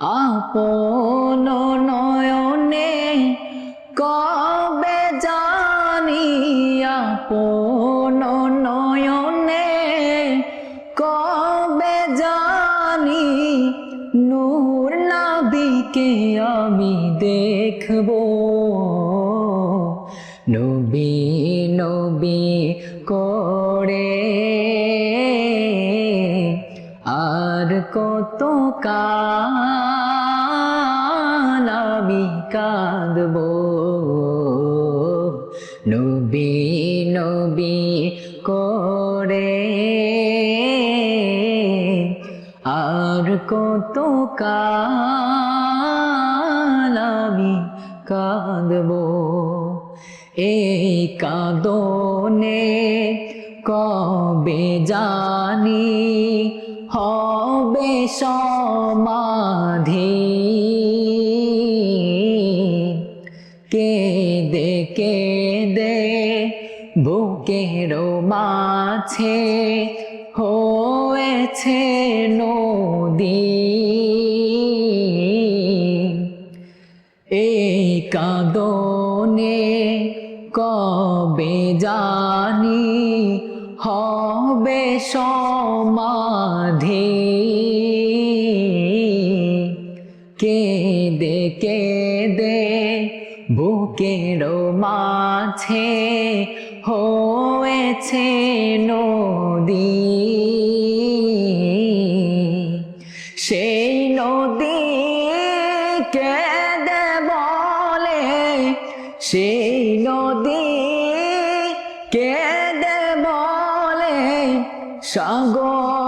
আপন নয়নে কবে জানি আপন নয়নে কবে জানি নূর নাবিকে আমি দেখব। নবী নবী করে আর কত কাল আমি কাঁদব। নবী নবী করে আর কত কাল আমি কাঁদব। এই কাঁদনে কবে জানি সমাধি। কেঁদে কেঁদে বুকের মাছে হয়েছে নদী। এই কাঁদনে কবে জানি হবে সমাধি কেঁদে কেঁদে বুকের মাছে হয়েছে নদী। সেই নদী কেঁদে বলে? সেই নদী কেঁদে বলে? সাগর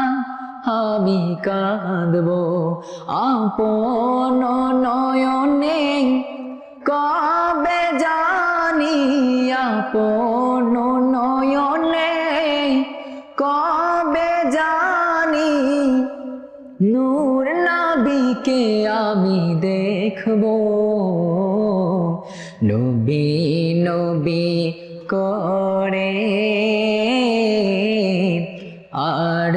আমি কাঁদব। আপন নয়নে কবে জানি আপন নয়নে কবে জানি নূর নাবিকে আমি দেখব। নবী নবী করে